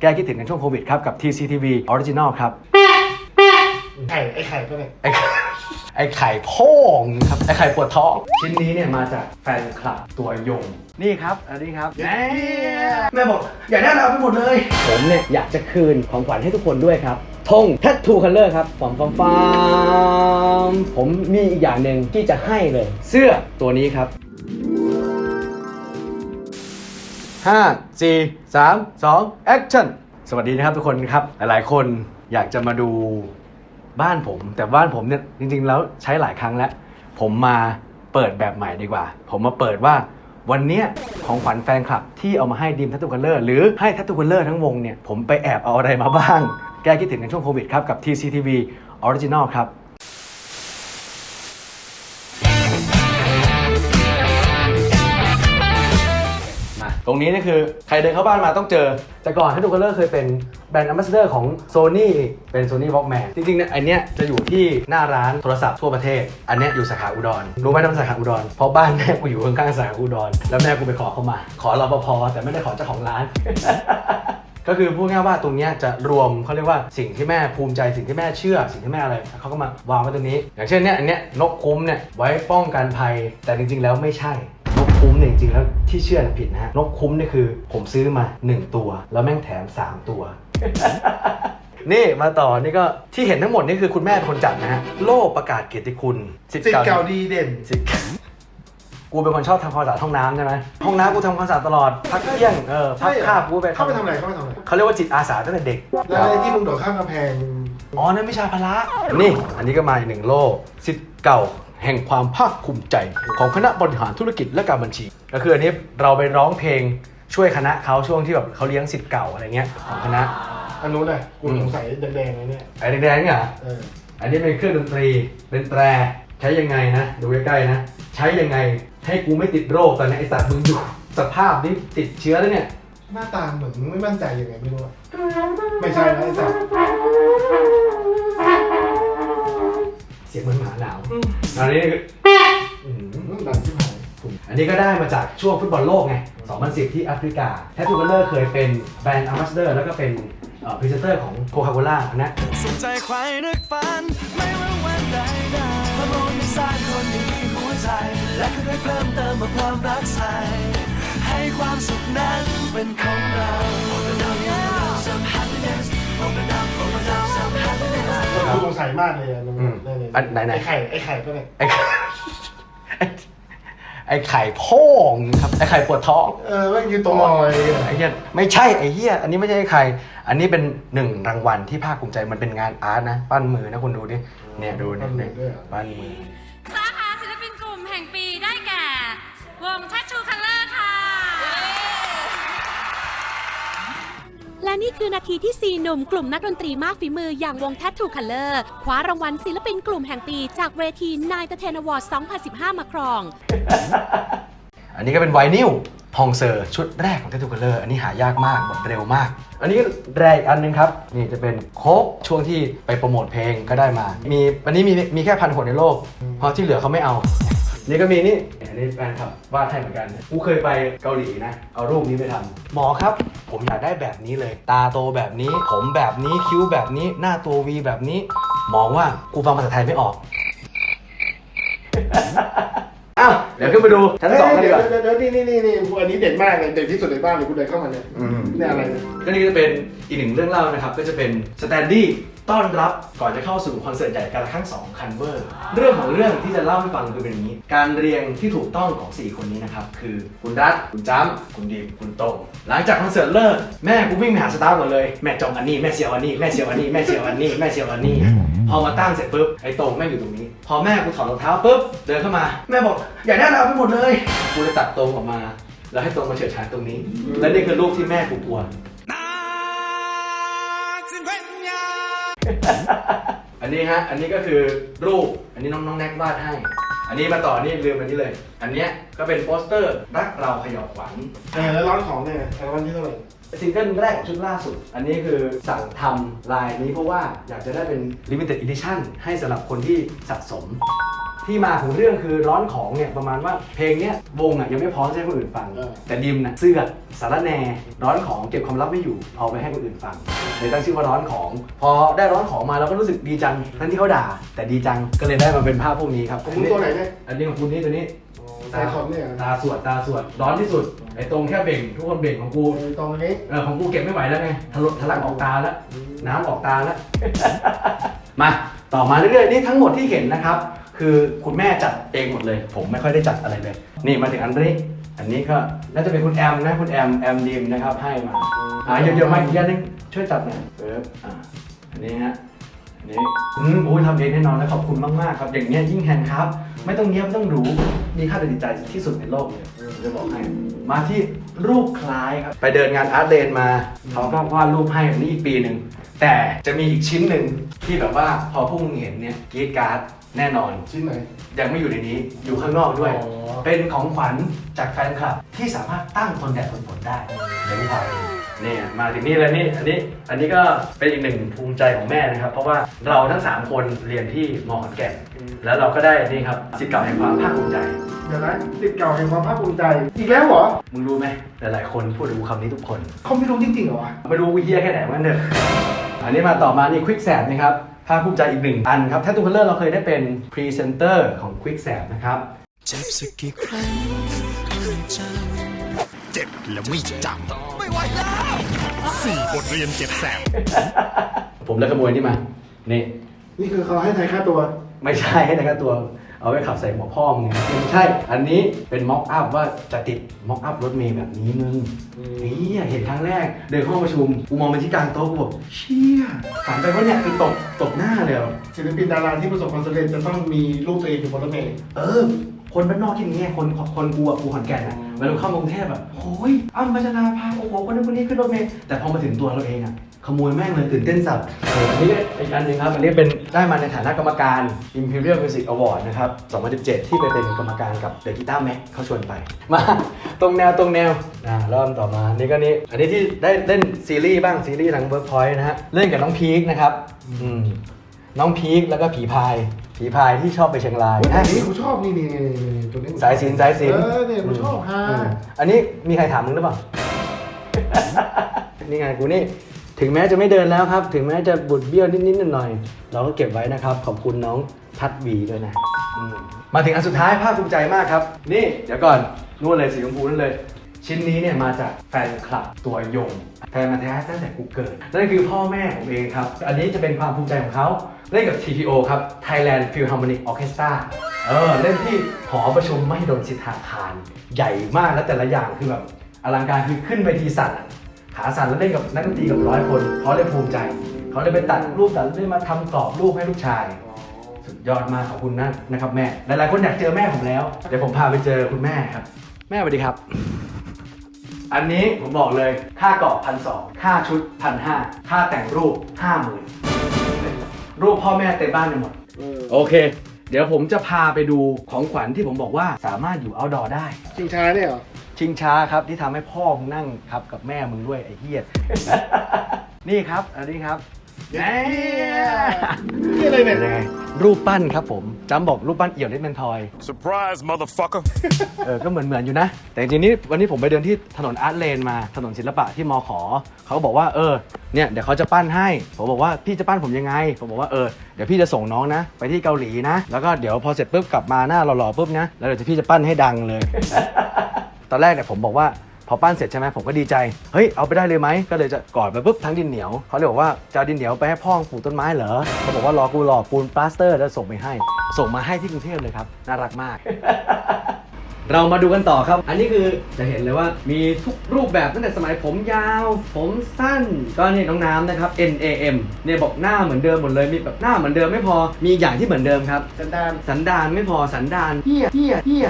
แก้คิดถึงในช่วงโควิดครับกับ TCTV Original ครับ ไข่ไอ้ไข่ก็เนี่ยไอ้ไอ้ไข่โพ่องครับ ไอ้ไข่ปวดท้อง ชิ้นนี้เนี่ยมาจากแฟนคลับตัวยง นี่ครับ อันนี้ครับ แม่แม่บอกอยากได้อะไรเอาไปหมดเลย ผมเนี่ยอยากจะคืนของขวัญให้ทุกคนด้วยครับธง Tattoo Color ครับฟอมฟอมฟอมผมมีอีกอย่างหนึ่งที่จะให้เลย เสื้อตัวนี้ครับ 5 4 3 2 action สวัสดีนะครับทุกคนครับ หลายๆ คนอยากจะมาดูบ้านผม แต่บ้านผมเนี่ยจริงๆ แล้วใช้หลายครั้งแล้ว ผมมาเปิดแบบใหม่ดีกว่า ผมมาเปิดว่าวันนี้ของขวัญแฟนคลับ ที่เอามาให้ดีมทัตตูคัลเลอร์หรือให้ทัตตูคัลเลอร์ทั้งวงเนี่ยผมไปแอบเอาอะไรมาบ้าง แก้คิดถึงในช่วงโควิดครับกับ TCTV Original ครับ รงนี้นี่คือใครเดินเข้าบ้านมาต้องเจอ แต่ก่อนให้ดูกันเลอร์เคยเป็นแบรนด์ a m b a s s a d o r ของ Sony เป็น Sony Walkman จริงๆเนี่ยไอเนี้ยจะอยู่ที่หน้าร้านโทรศัพท์ทั่วประเทศ อันเนี้ยอยู่สาขาอุดร รู้ไหมทำไมสาขาอุดร เพราะบ้านแม่กูอยู่ข้างๆสาขาอุดร แล้วแม่กูไปขอเขามา ขอรปภแต่ไม่ได้ขอเจ้าของร้าน ก็คือพูดง่ายๆว่าตรงเนี้ยจะรวมเขาเรียกว่าสิ่งที่แม่ภูมิใจสิ่งที่แม่เชื่อ สิ่งที่แม่อะไรเขาก็มาวางไว้ตรงนี้ อย่างเช่นเนี้ยอันเนี้ยนกคุ้มเนี่ยไว้ป้องกันภัยแต่จริง ๆ แล้วไม่ใช่ คุ้มเนี่ยจริงๆแล้วที่เชื่อน่ะผิดนะฮะนกคุ้มนี่คือ ผมซื้อมา 1 ตัว แล้วแม่งแถม 3 ตัว นี่มาต่อนี่ก็ที่เห็นทั้งหมดนี่คือคุณแม่เป็นคนจัดนะฮะโล่ประกาศเกียรติคุณสิทธิ์เก่าดีเด่น สิทธิ์เก่ากูเป็นคนชอบทำความสะอาดห้องน้ำใช่ไหมห้องน้ำกูทำความสะอาดตลอดพักเที่ยงเออพักคาบกูไปเข้าไปทำอะไรเข้าไปทำอะไรเขาเรียกว่าจิตอาสาตั้งแต่เด็กแล้วไอ้ที่มึงโดดข้ามกำแพง อ๋อนั่นวิชาพละนี่ อันนี้ก็มาอีกหนึ่งโล่สิทธิ์เก่า แห่งความภาคภูมิใจของคณะบริหารธุรกิจและการบัญชี ก็คืออันนี้เราไปร้องเพลงช่วยคณะเขาช่วงที่แบบเขาเลี้ยงสิทธิ์เก่าอะไรเงี้ยของคณะอันนู้นน่ะกูสงสัยแดงๆเลยเนี่ยไอ้แดงๆเนี่ยเหรอเอออันนี้เป็นเครื่องดนตรีเป็นแตรใช้ยังไงนะดูใกล้ๆนะ ใช้ยังไงให้กูไม่ติดโรคตอนนี้ไอสัตว์มึงดูสภาพนี่ติดเชื้อแล้วเนี่ย หน้าตาเหมือนไม่มั่นใจยังไงไม่รู้อะไม่ใช่นะไอ้สัตว์ เสียงเหมือนหมาหนาวอันนี้คืออืมดังที่หายอันนี้ก็ได้มาจากช่วงฟุตบอลโลกไง 2010 ที่แอฟริกาแททูเบลเลอร์เคยเป็นแบรนด์อัมบาสเดอร์แล้วก็เป็นพรีเซนเตอร์ของโคคาโคล่านะสนใจใครนึกฝันไม่ว่าวันใดใดพระองค์ได้สร้างคนที่มีหัวใจ และค่อยๆเพิ่มเติมมาความรักใส่ให้ความสุขนั้นเป็นของเรา Open up, open up some happiness Open up, open up some happiness กูสงสัยมากเลยอะตรงอืนี้มเนี่ยเนี่ย อันไหนไหน ไอ้ไข่ไอ้ไข่ก็เนี่ยไอ้ไอ้ไอ้ไข่โพ่องครับไอ้ไข่ปวดท้อง เออแม่งยืนตัวลอยอะไอ้เหี้ยไม่ใช่ไอ้เหี้ยอันนี้ไม่ใช่ไอ้ไข่อันนี้เป็นหนึ่งรางวัลที่ภาคภูมิใจมันเป็นงานอาร์ตนะ ปั้นมือนะคุณดูดิเนี่ยดูเนี่ยเนี่ยปั้นมือ และนี่คือนาทีที่ 4 หนุ่มกลุ่มนักดนตรีมากฝีมืออย่างวง Tattoo Color คว้ารางวัลศิลปินกลุ่มแห่งปีจากเวทีนายตเทนอวอร์ด2015 มาครอง อันนี้ก็เป็นไวนิลฮองเซอร์ชุดแรกของเทตูคัลเลอร์อันนี้หายากมากหมดเร็วมาก อันนี้ก็แรกอีกอันหนึงครับ นี่จะเป็นโคกช่วงที่ไปโปรโมทเพลงก็ได้มา มีอันนี้มีมีแค่พันขวในโลกเพราะที่เหลือเขาไม่เอา นี่ก็มีนี่อันนี้แฟนคลับวาดให้เหมือนกัน กูเคยไปเกาหลีนะ เอารูปนี้ไปทำหมอครับ ผมอยากได้แบบนี้เลย ตาโตแบบนี้ ผมแบบนี้คิ้วแบบนี้ หน้าตัววีแบบนี้ หมอว่ากูฟังภาษาไทยไม่ออก อ้าวเดี๋ยวขึ้นไปดูชั้นสองกันดีเดี๋กยวว่า เดี๋ยวเดี๋ยวนี่นี่นี่นี่อันนี้เด่นมากเลยเด่นที่สุดในบ้านเลยกูเดินเข้ามาเนี่ยเนี่ยอะไรเนี่ยก็นี่ก็จะเป็นอีกหนึ่งเรื่องเล่านะครับ ก็จะเป็นสแตนดี้ ต้อนรับก่อนจะเข้าสู่คอนเสิร์ตใหญ่การละครั้งสองคันเวอร์เรื่องของเรื่องที่จะเล่าให้ฟังคือเป็นอย่างนี้ การเรียงที่ถูกต้องของ 4 คนนี้นะครับ คือคุณรัฐคุณจ้ำคุณดีมคุณโตงหลังจากคอนเสิร์ตเลิกแม่กูวิ่งไปหาสตาฟหมดเลยแม่จองอันนี้แม่เสียวอันนี้แม่เสียวอันนี้แม่เสียวอันนี้แม่เสียวอันนี้พอมาตั้งเสร็จปุ๊บไอ้โตงแม่งอยู่ตรงนี้ พอแม่กูถอดรองเท้าปุ๊บเดินเข้ามา แม่บอกอยาได้อะไราไปหมดเลยกูเลยตัดโตงออกมา แล้วให้โตงมาเฉิดฉายตรงนี้ และนี่คือรูปที่แม่กูกลัว อันนี้ฮะ อันนี้ก็คือรูป อันนี้น้องน้องแน็กวาดให้ อันนี้มาต่อนี่ลืมอันนี้เลย อันเนี้ยก็เป็นโปสเตอร์รักเราขยอบขวัญ เออแล้วร้อนของเนี่ยรางวันที่เท่าไหร่ ซิงเกิลแรกของชุดล่าสุด อันนี้คือสั่งทำลายนี้เพราะว่าอยากจะได้เป็น limited edition ให้สำหรับคนที่สะสม ที่มาของเรื่องคือร้อนของเนี่ยประมาณว่าเพลงเนี้ยวงอะยังไม่พร้อมจะให้คนอื่นฟัง เออ แต่ดิมน่ะเสื้อกสารแหนร้อนของเก็บความลับไม่อยู่เอาไปให้คนอื่นฟังเลยตั้งชื่อว่าร้อนของ พอได้ร้อนของมาเราก็รู้สึกดีจังทั้งที่เขาด่า แต่ดีจังก็เลยได้มาเป็นภาพพวกนี้ครับของมึงตัวไหนเนี่ย อันนี้ของคุณนี่ตัวนี้ไซคอนเนี่ยตาสวดตาสวดร้อนที่สุดไอ้ตรงแค่เบ่งทุกคนเบ่งของกูตรงนี้เออของกูเก็บไม่ไหวแล้วไงทะลุทะลักออกตาแล้วน้ำออกตาแล้ว มาต่อมาเรื่อยๆนี่ทั้งหมดที่เห็นนะครับ คือคุณแม่จัดเองหมดเลย ผมไม่ค่อยได้จัดอะไรเลย นี่มาถึงอันนี้ อันนี้ก็น่าจะเป็นคุณแอมนะคุณแอมแอมดีมนะครับให้มาอ่าเยอะๆมาอีกอย่างหนึงช่วยจัดหน่อยเอออ่าอันนี้ฮะอั นนี้อืมโอ้ยทำเองแน่นอนและขอบคุณมากๆครับ อย่างเงี้ยยิ่งแฮนด์ครับ ไม่ต้องเนี้ยบไม่ต้องหรูมีค่าตัดสินใจที่สุดในโลกเลยจะบอกให้ มาที่รูปคล้ายครับ ไปเดินงานอาร์ตเลนมาเขาก็วาดรูปให้อันนี้อีกปีหนึ่งแต่จะมีอีกชิ้นหนึ่งที่แบบว่าพอพวกมึงเห็นเนี่ยกรีดการ์ดแน่นอน ชิ้นไหน ยังไม่อยู่ในนี้อยู่ข้างนอกด้วย อ๋อ เป็นของขวัญจากแฟนคลับที่สามารถตั้งทนแดดทนฝนได้เดี๋ยวพี่พาไปดู นี่มาถึงนี่เลยนี่อันนี้อันนี้ก็เป็นอีกหนึ่งภูมิใจของแม่นะครับ เพราะว่าเราทั้ง 3 คนเรียนที่มอขอนแก่นแล้วเราก็ได้นี่ครับสิทธิ์เก่าแห่งความภาคภูมิใจเดี๋ยวนะสิทธิ์เก่าแห่งความภาคภูมิใจ อีกแล้วเหรอมึงรู้ไหมหลายๆคนพูดถึงคำนี้ทุกคนเขาไม่รู้จริงๆเหรอวะไม่รู้วิเฮียแค่ไหนมันเถอะอันนี้มาต่อมานี่ควิกแสบนะครับภาคภูมิใจอีกหนึ่งอันครับแททูคัลเลอร์เราเคยได้เป็นพรีเซนเตอร์ของควิกแสบนะครับเจ็บสักกี่ครั้งก็ไม่ จำเจ็บแล้วไม่จำไม่ไหวแล้วสี่บทเรียนเจ็บแสบผมเลยขโมยนี่มานี่นี่คือเขาให้ไทยค่าตัว ไม่ใช่ให้แต่กตัว เอาไว้ขับใส่หมวกพ่อมึงไงไม่ใช่ อันนี้เป็นม็อกอัพว่าจะติดม็อกอัพรถเมย์แบบนี้มึงนี่เห็นครั้งแรก เดินเข้าห้องประชุมกูมองไปที่กลางโต๊ะกูบอกเชี่ยฝันไปว่าเนี่ยคือตกตกหน้าเลยอะศิลปินดาราที่ประสบความสำเร็จจะต้องมีรูปตัวเองอยู่บนรถเมล์เออ คนบ้านนอกที่นี่ไงคนคนกูอะกูขอนแก่นอะเวลาเข้ามากรุงเทพแบบโอ้ยอ้ำพัชราภาโอ้โหคนนั้นคนนี้ขึ้นรถเมล์แต่พอมาถึงตัวเราเองอะข โมยแม่งเลยตื่นเต้นสัตว์เอออันนี้อีกอันหนึงครับอันนี้เป็นได้มาในฐานะกรรมการ Imperial Music Award นะครับ 2017 ที่ไปเป็นกรรมการกับ The Guitar Mac เขาชวนไป มาตรงแนวตรงแนวอ่าเริ่มต่อมานี่ก็นี่อันนี้ที่ได้เล่นซีรีส์บ้างซีรีส์ทาง Workpoint นะฮะเล่นกับน้องพีคนะครับอืมน้องพีคแล้วก็ผีพายผีพายที่ชอบไปเชียงรายเฮ้ยแต่อะอันนี้กูชอบนี่นี่นี่นี่ตัวนี้สายสินสายสินเออเนี่ยกูชอบฮะมอันนี้มีใครถามมึงหรือเปล่า นี่ไงกูนี่ ถึงแม้จะไม่เดินแล้วครับ ถึงแม้จะบุดเบี้ยวนิดๆหน่อยๆเราก็เก็บไว้นะครับ ขอบคุณน้องพัดวีด้วยนะอืมมาถึงอันสุดท้ายภาคภูมิใจมากครับ นี่เดี๋ยวก่อนนู่นเลยสีชมพูนั่นเลย ชิ้นนี้เนี่ยมาจากแฟนคลับตัวยงแฟนมาแท้ตั้งแต่กูเกิด นั่นคือพ่อแม่ผมเองครับ อันนี้จะเป็นความภูมิใจของเขาเล่นกับ TPO ครับ Thailand Philharmonic Orchestra เออเล่นที่หอประชุมไม่ดนสิทธาคาร ใหญ่มากแล้วแต่ละอย่างคือแบบอลังการคือขึ้นไปทีสั่นอะ ขาสั่นแล้วเล่นกับนักดนตรีกับร้อยคนเขาเลยภูมิใจเขาเลยไปตัดรูปตัดรูปมาทำกรอบรูปให้ลูกชาย สุดยอดมากขอบคุณนะนะครับแม่หลายๆคนอยากเจอแม่ผมแล้ว เดี๋ยวผมพาไปเจอคุณแม่ครับ แม่สวัสดีครับ อันนี้ผมบอกเลยค่ากรอบพันสองค่าชุดพันห้าค่าแต่งรูปห้าหมื่นรูปพ่อแม่เต็มบ้านไปหมดเออโอเค เดี๋ยวผมจะพาไปดูของขวัญที่ผมบอกว่าสามารถอยู่ outdoor ได้ ชิงช้าเนี่ยเหรอ ชิงช้าครับที่ทำให้พ่อมึงนั่งครับกับแม่มึงด้วยไอ้เหี้ยนี่ครับ อันนี้ครับเย้นี่อะไรเนี่ยเป็นยังไงรูปปั้นครับผมจำบอกรูปปั้นเอี่ยวที่เป็นทอย surprise motherfucker เออ ก็เหมือนเหมือนอยู่นะ แต่จริงๆนี่วันนี้ผมไปเดินที่ถนนอาร์ตเลนมา ถนนศิลปะที่มอขอ เขาก็บอกว่า เออ เนี่ย เดี๋ยวเขาจะปั้นให้ ผมบอกว่าพี่จะปั้นผมยังไง ผมบอกว่า เออ เดี๋ยวพี่จะส่งน้องนะ ไปที่เกาหลีนะ แล้วก็เดี๋ยวพอเสร็จปุ๊บกลับมาหน้าหล่อๆปุ๊บนะ แล้วเดี๋ยวพี่จะปั้นให้ดังเลย ตอนแรกเนี่ยผมบอกว่าพอปั้นเสร็จใช่ไหมผมก็ดีใจ เฮ้ย เอาไปได้เลยไหม ก็เลยจะกอดไปปุ๊บทั้งดินเหนียว เขาเลยบอกว่าจะเอาดินเหนียวไปให้พ่อปลูกต้นไม้เหรอเขาบอกว่ารอกูหล่อปูนปลาสเตอร์แล้วส่งไปให้ ส่งมาให้ที่กรุงเทพเลยครับ น่ารักมาก เรามาดูกันต่อครับ อันนี้คือจะเห็นเลยว่ามีทุกรูปแบบตั้งแต่สมัยผมยาว ผมสั้น ก็นี่น้องน้ำนะครับ N A M เนี่ยบอกหน้าเหมือนเดิมหมดเลย มีแบบหน้าเหมือนเดิมไม่พอ มีอีกอย่างที่เหมือนเดิมครับ สันดาน สันดานไม่พอ สันดานเฮียเฮียเฮีย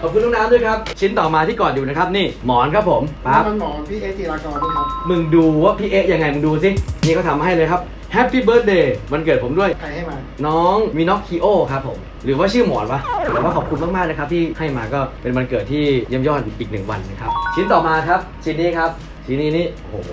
ขอบคุณน้องน้ำด้วยครับ ชิ้นต่อมาที่กอดอยู่นะครับ นี่หมอนครับผมปั๊บมันหมอพี่เอจิรากรด้วยครับ มึงดูว่าพี่เอ๊ะยังไงมึงดูสิ นี่เขาทำมาให้เลยครับ Happy Birthday วันเกิดผมด้วย ใครให้มา น้องมินอคคิโอครับผม หรือว่าชื่อหมอนวะแต่ว่าขอบคุณมากๆนะครับที่ให้มาก็เป็นวันเกิดที่เยี่ยมยอดอีกหนึ่งวันนะครับ ชิ้นต่อมาครับ ชิ้นนี้ครับ ชิ้นนี้นี่โอ้โห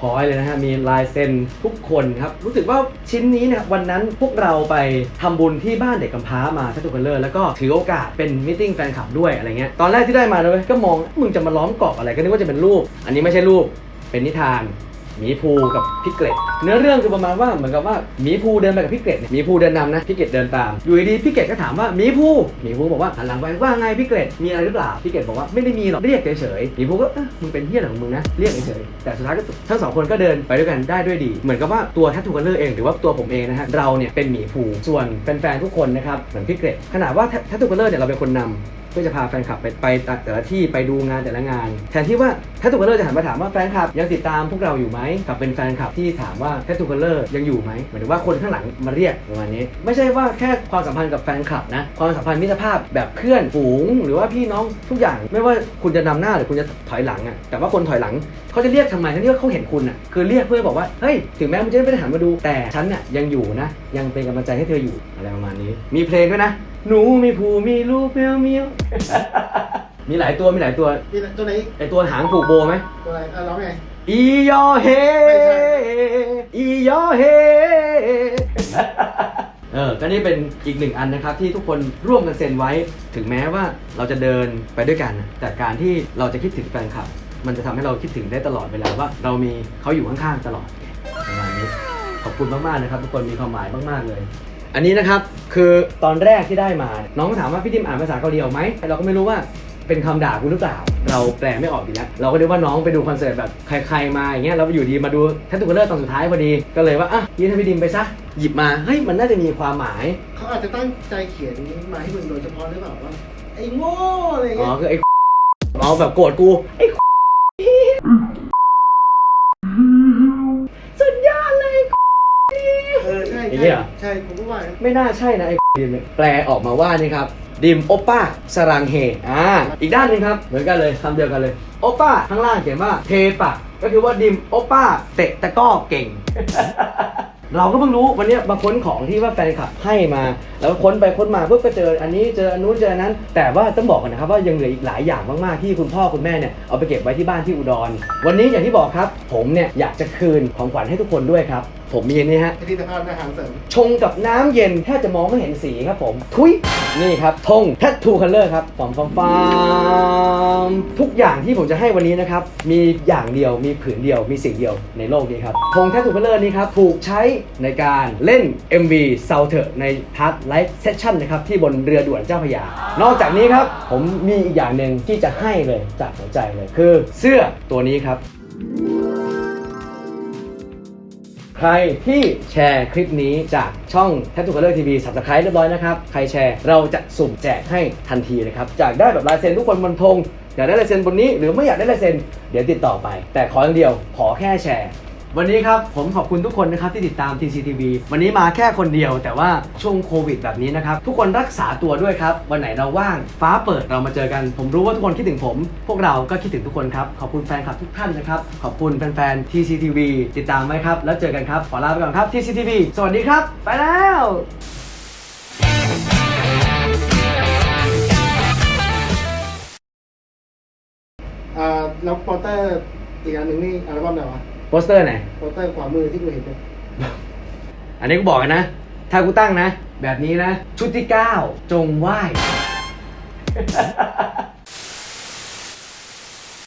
พอยเลยนะฮะมีลายเซ็นทุกคนครับ รู้สึกว่าชิ้นนี้เนี่ยวันนั้นพวกเราไปทำบุญที่บ้านเด็กกำพร้ามาทัตุกันเลอร์แล้วก็ถือโอกาสเป็นมิ팅แฟนคลับด้วยอะไรเงี้ยตอนแรกที่ได้มาเลยก็มองมึงจะมาล้อมกรอบอะไรก็นึกว่าจะเป็นรูป อันนี้ไม่ใช่รูปเป็นนิทาน หมีภูกับพี่เกรดเนื้อเรื่องคือประมาณว่าเหมือนกับว่าหมีภูเดินไปกับพี่เกรดเนี่ยหมีภูเดินนำนะพี่เกรดเดินตามอยู่ดีพี่เกรดก็ถามว่าหมีภูหมีภูบอกว่าหันหลังไปว่าไงพี่เกรดมีอะไรหรือเปล่าพี่เกรดบอกว่าไม่ได้มีหรอกเรียกเฉยๆหมีภูก็เอ๊ะมึงเป็นเฮี้ยอะไรของมึงนะเรียกเฉยๆแต่สุดท้ายก็ทั้งสองคนก็เดินไปด้วยกันได้ด้วยดี เหมือนกับว่าตัวแททูคัลเลอร์เองหรือว่าตัวผมเองนะฮะเราเนี่ยเป็นหมีภูส่วนแฟนๆทุกคนนะครับเหมือนพี่เกรดขนาดว่าแททูคัลเลอร์เนี่ยเราเป็นคนนำเพื่อจะพาแฟนคลับไปไปแต่ละที่ไปดูงานแต่ละงาน แทนที่ว่าแททูคัลเลอร์จะหันมาถามว่าแฟนคลับยังติดตามพวกเราอยู่ไหมกับเป็นแฟนคลับที่ถามว่าแททูคัลเลอร์ยังอยู่ไหมหมายถึงว่าคนข้างหลังมาเรียกประมาณนี้ ไม่ใช่ว่าแค่ความสัมพันธ์กับแฟนคลับนะความสัมพันธ์มิตรภาพแบบเพื่อนฝูง หรือว่าพี่น้องทุกอย่าง ไม่ว่าคุณจะนำหน้าหรือคุณจะถอยหลังอะแต่ว่าคนถอยหลังเขาจะเรียกทำไมทั้งที่ว่าเขาเห็นคุณอะคือเรียกเพื่อบอกว่าเฮ้ยถึงแม้มึงจะไม่ได้หันมาดูแต่ฉันน่ะยังอยู่นะยังเป็นกำลังใจให้เธออยู่อะไรประมาณนี้ มีเพลงด้วยนะ หนูมีผูมีลูกเมียวเมียวมีหลายตัวมีหลายตัวนี่ตัวไหนไอตัวหางผูกโบไหมตัวอะไรอะร้องไงอียอเฮไม่ใช่อียอเฮเออก็นี่เป็นอีกหนึ่งอันนะครับที่ทุกคนร่วมกันเซ็นไว้ ถึงแม้ว่าเราจะเดินไปด้วยกัน แต่การที่เราจะคิดถึงแฟนคลับ มันจะทำให้เราคิดถึงได้ตลอดเวลาว่า เรามีเขาอยู่ข้างๆตลอดประมาณนี้ขอบคุณมากๆนะครับ ทุกคนมีความหมายมากๆเลย อันนี้นะครับคือตอนแรกที่ได้มา น้องก็ถามว่าพี่ดิมอ่านภาษาเกาหลีออกไหมเราก็ไม่รู้ว่าเป็นคำด่ากูหรือเปล่า เราแปลไม่ออกอยู่แล้วเราก็นึกว่าน้องไปดูคอนเสิร์ตแบบใครๆมาอย่างเงี้ยเราอยู่ดีมาดูแททูเกอร์ตอนสุดท้ายพอดีก็เลยว่าอะยื่นให้พี่ดิมไปซะหยิบมาเฮ้ยมันน่าจะมีความหมาย เขาอาจจะตั้งใจเขียนมาให้มึงโดยเฉพาะหรือเปล่าว่าไอ้โง่อะไรอ๋อเงี้ยคือไอ้ เอาแบบโกรธกูไอ้ สุดยอดเลย เออใช่ อย่างเงี้ ใช่ ยเหรอ ใช่ผมก็ ว่านไม่น่าใช่นะไอ้ดิมเนี่ยแปลออกมาว่านี่ครับ ดิมโอป้าสรังเฮอ่าอีกด้านหนึงครับ เหมือนกันเลยคำเดียวกันเลยโอป้าข้างล่างเขียนว่าเทปะก็คือว่าดิมโอป้าเตะตะกร้อเก่ง เราก็เพิ่งรู้วันเนี้ยมาค้นของที่ว่าแฟนคลับให้มา แล้วค้นไปค้นมาปุ๊บก็เจออันนี้เจออันนู้นเจออันนั้น แต่ว่าต้องบอกกันนะครับว่ายังเหลืออีกหลายอย่างมากๆที่คุณพ่อคุณแม่เนี่ยเอาไปเก็บไว้ที่บ้านที่อุดร วันนี้อย่างที่บอกครับ ผมเนี่ยอยากจะคืนของขวัญให้ทุกคนด้วยครับ ผมมีอันนี้ฮะไอ้ที่สภาพอาหารเสริม ชงกับน้ำเย็นแทบจะมองไม่เห็นสีครับผม ทุยนี่ครับธงแท t ทูคัลเลอร์ครับฟอมฟอมฟอมทุกอย่างที่ผมจะให้วันนี้นะครับ มีอย่างเดียวมีผืนเดียวมีสิ่งเดียวในโลกนี้ครับธงแท t ทูคัลเลอร์นี้ครับ ถูกใช้ในการเล่น MV s o u t e r ในพาร์ทไลฟ์เซสชั่นนะครับ ที่บนเรือด่วนเจ้าพระยา นอกจากนี้ครับ ผมมีอีกอย่างหนึ่งที่จะให้เลยจากหัวใจเลยคือเสื้อตัวนี้ครับ ใครที่แชร์คลิปนี้จากช่องแท็บทูคอลเลอร์ทีวีสับสไครต์เรียบร้อยนะครับ ใครแชร์เราจะสุ่มแจกให้ทันทีนะครับจากได้แบบลายเซ็นทุกคนบนธงอยากได้ลายเซ็นบนนี้หรือไม่อยากได้ลายเซ็นเดี๋ยวติดต่อไป แต่ขออย่างเดียวขอแค่แชร์ วันนี้ครับผมขอบคุณทุกคนนะครับที่ติดตาม TCTV วันนี้มาแค่คนเดียว แต่ว่าช่วงโควิดแบบนี้นะครับ ทุกคนรักษาตัวด้วยครับ วันไหนเราว่างฟ้าเปิดเรามาเจอกัน ผมรู้ว่าทุกคนคิดถึงผม พวกเราก็คิดถึงทุกคนครับ ขอบคุณแฟนคลับทุกท่านนะครับ ขอบคุณแฟนๆ TCTV ติดตามไว้ครับ แล้วเจอกันครับ ขอลาไปก่อนครับ TCTV สวัสดีครับ ไปแล้วอ่าแล้วโปสเตอร์อีกอันหนึ่งนี่อัลบั้มไหนวะ โปสเตอร์ไหน โปสเตอร์ขวามือที่กูเห็นเนี่ยอันนี้กูบอกกันนะ ถ้ากูตั้งนะ แบบนี้นะ ชุดที่ 9 จงไหว้